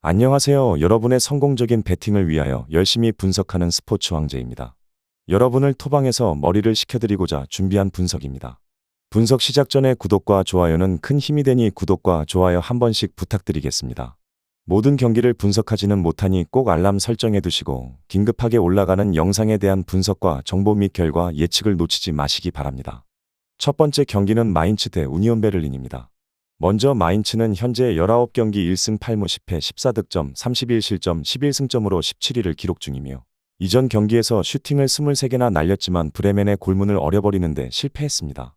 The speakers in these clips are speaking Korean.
안녕하세요. 여러분의 성공적인 배팅을 위하여 열심히 분석하는 스포츠 왕제입니다. 여러분을 토방에서 머리를 식혀드리고자 준비한 분석입니다. 분석 시작 전에 구독과 좋아요는 큰 힘이 되니 구독과 좋아요 한 번씩 부탁드리겠습니다. 모든 경기를 분석하지는 못하니 꼭 알람 설정해 두시고 긴급하게 올라가는 영상에 대한 분석과 정보 및 결과 예측을 놓치지 마시기 바랍니다. 첫 번째 경기는 마인츠 대 우니온 베를린입니다. 먼저 마인츠는 현재 19경기 1승 8무 10패 14득점 31실점 11승점으로 17위를 기록 중이며 이전 경기에서 슈팅을 23개나 날렸지만 브레멘의 골문을 어려버리는데 실패했습니다.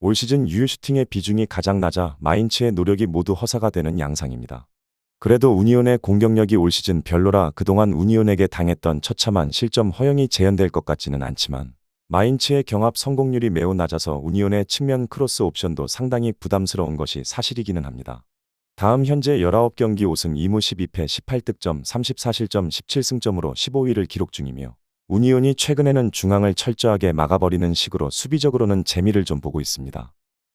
올 시즌 유효 슈팅의 비중이 가장 낮아 마인츠의 노력이 모두 허사가 되는 양상입니다. 그래도 우니온의 공격력이 올 시즌 별로라 그동안 우니온에게 당했던 처참한 실점 허용이 재현될 것 같지는 않지만 마인츠의 경합 성공률이 매우 낮아서 우니온의 측면 크로스 옵션도 상당히 부담스러운 것이 사실이기는 합니다. 다음 현재 19경기 5승 2무 12패 18득점 34실점 17승점으로 15위를 기록 중이며 우니온이 최근에는 중앙을 철저하게 막아버리는 식으로 수비적으로는 재미를 좀 보고 있습니다.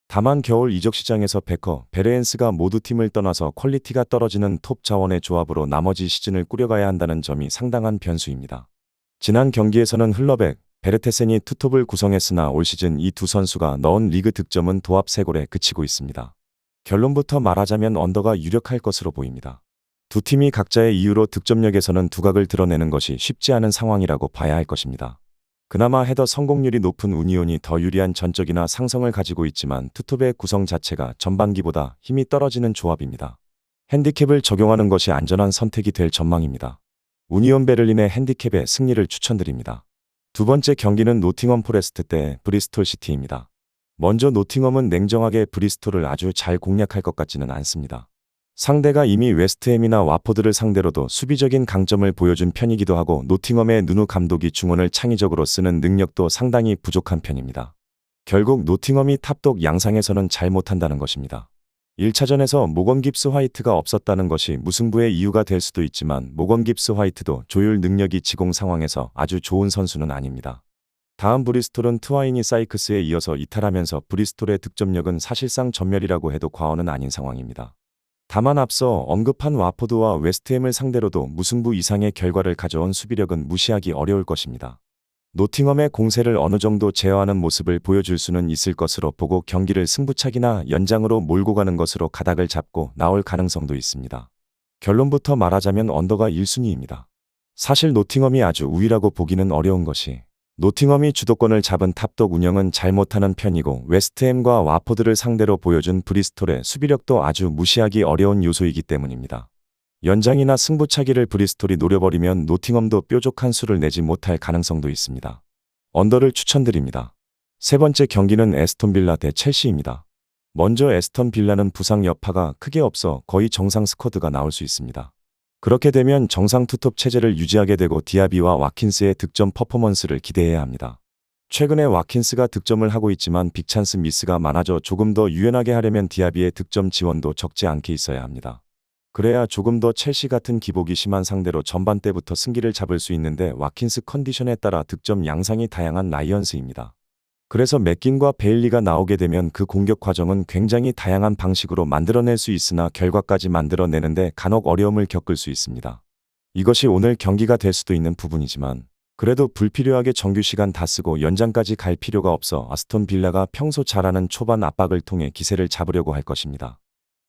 다만 겨울 이적 시장에서 베커, 베르엔스가 모두 팀을 떠나서 퀄리티가 떨어지는 톱 자원의 조합으로 나머지 시즌을 꾸려가야 한다는 점이 상당한 변수입니다. 지난 경기에서는 흘러백, 베르테센이 투톱을 구성했으나 올 시즌 이 두 선수가 넣은 리그 득점은 도합 3골에 그치고 있습니다. 결론부터 말하자면 언더가 유력할 것으로 보입니다. 두 팀이 각자의 이유로 득점력에서는 두각을 드러내는 것이 쉽지 않은 상황이라고 봐야 할 것입니다. 그나마 헤더 성공률이 높은 우니온이 더 유리한 전적이나 상성을 가지고 있지만 투톱의 구성 자체가 전반기보다 힘이 떨어지는 조합입니다. 핸디캡을 적용하는 것이 안전한 선택이 될 전망입니다. 우니온 베를린의 핸디캡의 승리를 추천드립니다. 두 번째 경기는 노팅엄 포레스트 대 브리스톨 시티입니다. 먼저 노팅엄은 냉정하게 브리스톨을 아주 잘 공략할 것 같지는 않습니다. 상대가 이미 웨스트햄이나 와포드를 상대로도 수비적인 강점을 보여준 편이기도 하고 노팅엄의 누누 감독이 중원을 창의적으로 쓰는 능력도 상당히 부족한 편입니다. 결국 노팅엄이 탑독 양상에서는 잘 못한다는 것입니다. 1차전에서 모건 깁스 화이트가 없었다는 것이 무승부의 이유가 될 수도 있지만 모건 깁스 화이트도 조율 능력이 지공 상황에서 아주 좋은 선수는 아닙니다. 다음 브리스톨은 트와이니 사이크스에 이어서 이탈하면서 브리스톨의 득점력은 사실상 전멸이라고 해도 과언은 아닌 상황입니다. 다만 앞서 언급한 와포드와 웨스트햄을 상대로도 무승부 이상의 결과를 가져온 수비력은 무시하기 어려울 것입니다. 노팅엄의 공세를 어느 정도 제어하는 모습을 보여줄 수는 있을 것으로 보고 경기를 승부차기나 연장으로 몰고 가는 것으로 가닥을 잡고 나올 가능성도 있습니다. 결론부터 말하자면 언더가 1순위입니다. 사실 노팅엄이 아주 우위라고 보기는 어려운 것이 노팅엄이 주도권을 잡은 탑독 운영은 잘못하는 편이고 웨스트햄과 와포드를 상대로 보여준 브리스톨의 수비력도 아주 무시하기 어려운 요소이기 때문입니다. 연장이나 승부차기를 브리스톨이 노려버리면 노팅엄도 뾰족한 수를 내지 못할 가능성도 있습니다. 언더를 추천드립니다. 세 번째 경기는 에스톤 빌라 대 첼시입니다. 먼저 에스턴 빌라는 부상 여파가 크게 없어 거의 정상 스쿼드가 나올 수 있습니다. 그렇게 되면 정상 투톱 체제를 유지하게 되고 디아비와 와킨스의 득점 퍼포먼스를 기대해야 합니다. 최근에 와킨스가 득점을 하고 있지만 빅찬스 미스가 많아져 조금 더 유연하게 하려면 디아비의 득점 지원도 적지 않게 있어야 합니다. 그래야 조금 더 첼시 같은 기복이 심한 상대로 전반 때부터 승기를 잡을 수 있는데 와킨스 컨디션에 따라 득점 양상이 다양한 라이언스입니다. 그래서 맥긴과 베일리가 나오게 되면 그 공격 과정은 굉장히 다양한 방식으로 만들어낼 수 있으나 결과까지 만들어내는데 간혹 어려움을 겪을 수 있습니다. 이것이 오늘 경기가 될 수도 있는 부분이지만 그래도 불필요하게 정규 시간 다 쓰고 연장까지 갈 필요가 없어 아스톤 빌라가 평소 잘하는 초반 압박을 통해 기세를 잡으려고 할 것입니다.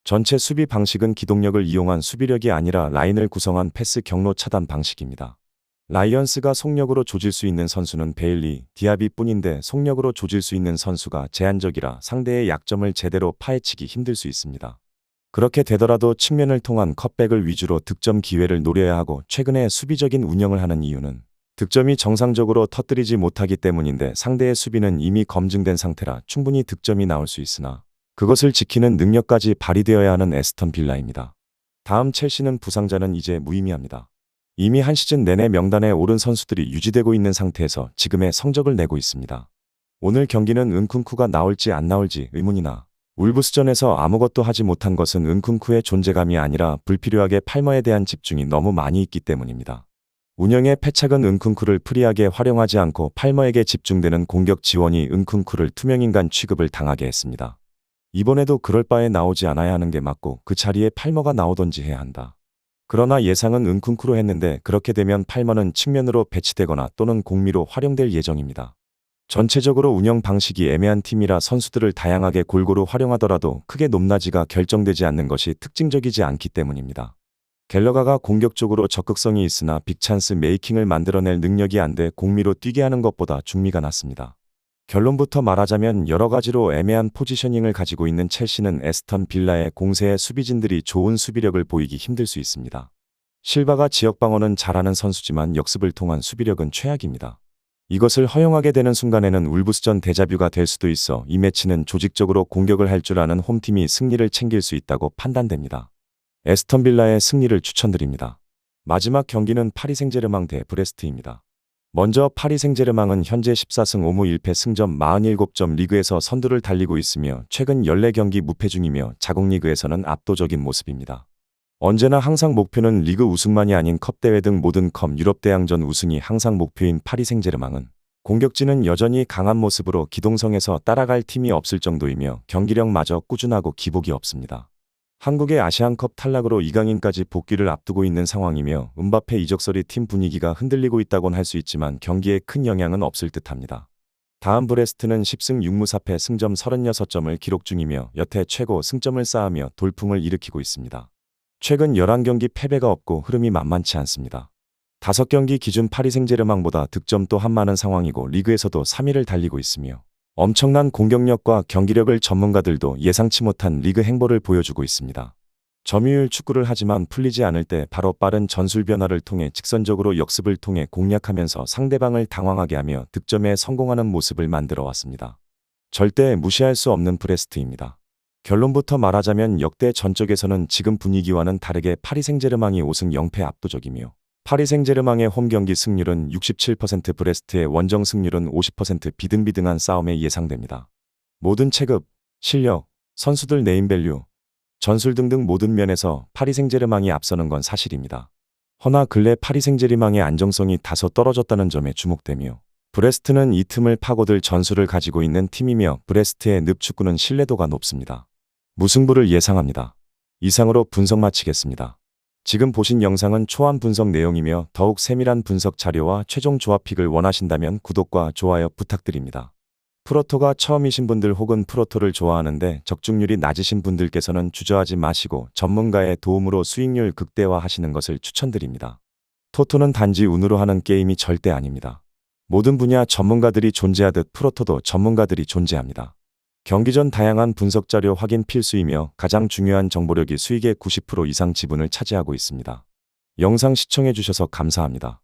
전체 수비 방식은 기동력을 이용한 수비력이 아니라 라인을 구성한 패스 경로 차단 방식입니다. 라이언스가 속력으로 조질 수 있는 선수는 베일리, 디아비 뿐인데 속력으로 조질 수 있는 선수가 제한적이라 상대의 약점을 제대로 파헤치기 힘들 수 있습니다. 그렇게 되더라도 측면을 통한 컷백을 위주로 득점 기회를 노려야 하고 최근에 수비적인 운영을 하는 이유는 득점이 정상적으로 터뜨리지 못하기 때문인데 상대의 수비는 이미 검증된 상태라 충분히 득점이 나올 수 있으나 그것을 지키는 능력까지 발휘되어야 하는 에스턴 빌라입니다. 다음 첼시는 부상자는 이제 무의미합니다. 이미 한 시즌 내내 명단에 오른 선수들이 유지되고 있는 상태에서 지금의 성적을 내고 있습니다. 오늘 경기는 은쿤쿠가 나올지 안 나올지 의문이나 울브스전에서 아무것도 하지 못한 것은 은쿤쿠의 존재감이 아니라 불필요하게 팔머에 대한 집중이 너무 많이 있기 때문입니다. 운영의 패착은 은쿤쿠를 프리하게 활용하지 않고 팔머에게 집중되는 공격 지원이 은쿤쿠를 투명인간 취급을 당하게 했습니다. 이번에도 그럴 바에 나오지 않아야 하는 게 맞고 그 자리에 팔머가 나오던지 해야 한다. 그러나 예상은 은쿵쿠로 했는데 그렇게 되면 8만은 측면으로 배치되거나 또는 공미로 활용될 예정입니다. 전체적으로 운영 방식이 애매한 팀이라 선수들을 다양하게 골고루 활용하더라도 크게 높낮이가 결정되지 않는 것이 특징적이지 않기 때문입니다. 갤러가가 공격적으로 적극성이 있으나 빅찬스 메이킹을 만들어낼 능력이 안 돼 공미로 뛰게 하는 것보다 중미가 낫습니다. 결론부터 말하자면 여러 가지로 애매한 포지셔닝을 가지고 있는 첼시는 에스턴 빌라의 공세의 수비진들이 좋은 수비력을 보이기 힘들 수 있습니다. 실바가 지역 방어는 잘하는 선수지만 역습을 통한 수비력은 최악입니다. 이것을 허용하게 되는 순간에는 울브스전 대자뷰가 될 수도 있어 이 매치는 조직적으로 공격을 할 줄 아는 홈팀이 승리를 챙길 수 있다고 판단됩니다. 에스턴 빌라의 승리를 추천드립니다. 마지막 경기는 파리 생제르망 대 브레스트입니다. 먼저 파리 생제르망은 현재 14승 5무 1패 승점 47점 리그에서 선두를 달리고 있으며 최근 14경기 무패 중이며 자국 리그에서는 압도적인 모습입니다. 언제나 항상 목표는 리그 우승만이 아닌 컵 대회 등 모든 컵 유럽 대항전 우승이 항상 목표인 파리 생제르망은 공격진은 여전히 강한 모습으로 기동성에서 따라갈 팀이 없을 정도이며 경기력마저 꾸준하고 기복이 없습니다. 한국의 아시안컵 탈락으로 이강인까지 복귀를 앞두고 있는 상황이며 은바페 이적설이 팀 분위기가 흔들리고 있다곤 할 수 있지만 경기에 큰 영향은 없을 듯합니다. 다음 브레스트는 10승 6무 4패 승점 36점을 기록 중이며 여태 최고 승점을 쌓으며 돌풍을 일으키고 있습니다. 최근 11경기 패배가 없고 흐름이 만만치 않습니다. 5경기 기준 파리 생제르망보다 득점 또한 많은 상황이고 리그에서도 3위를 달리고 있으며 엄청난 공격력과 경기력을 전문가들도 예상치 못한 리그 행보를 보여주고 있습니다. 점유율 축구를 하지만 풀리지 않을 때 바로 빠른 전술 변화를 통해 직선적으로 역습을 통해 공략하면서 상대방을 당황하게 하며 득점에 성공하는 모습을 만들어 왔습니다. 절대 무시할 수 없는 브레스트입니다. 결론부터 말하자면 역대 전적에서는 지금 분위기와는 다르게 파리 생제르망이 5승 0패 압도적이며 파리 생제르망의 홈 경기 승률은 67% 브레스트의 원정 승률은 50% 비등비등한 싸움에 예상됩니다. 모든 체급, 실력, 선수들 네임밸류, 전술 등등 모든 면에서 파리 생제르망이 앞서는 건 사실입니다. 허나 근래 파리 생제르망의 안정성이 다소 떨어졌다는 점에 주목되며 브레스트는 이 틈을 파고들 전술을 가지고 있는 팀이며 브레스트의 늪축구는 신뢰도가 높습니다. 무승부를 예상합니다. 이상으로 분석 마치겠습니다. 지금 보신 영상은 초안 분석 내용이며 더욱 세밀한 분석 자료와 최종 조합픽을 원하신다면 구독과 좋아요 부탁드립니다. 프로토가 처음이신 분들 혹은 프로토를 좋아하는데 적중률이 낮으신 분들께서는 주저하지 마시고 전문가의 도움으로 수익률 극대화 하시는 것을 추천드립니다. 토토는 단지 운으로 하는 게임이 절대 아닙니다. 모든 분야 전문가들이 존재하듯 프로토도 전문가들이 존재합니다. 경기 전 다양한 분석 자료 확인 필수이며 가장 중요한 정보력이 수익의 90% 이상 지분을 차지하고 있습니다. 영상 시청해 주셔서 감사합니다.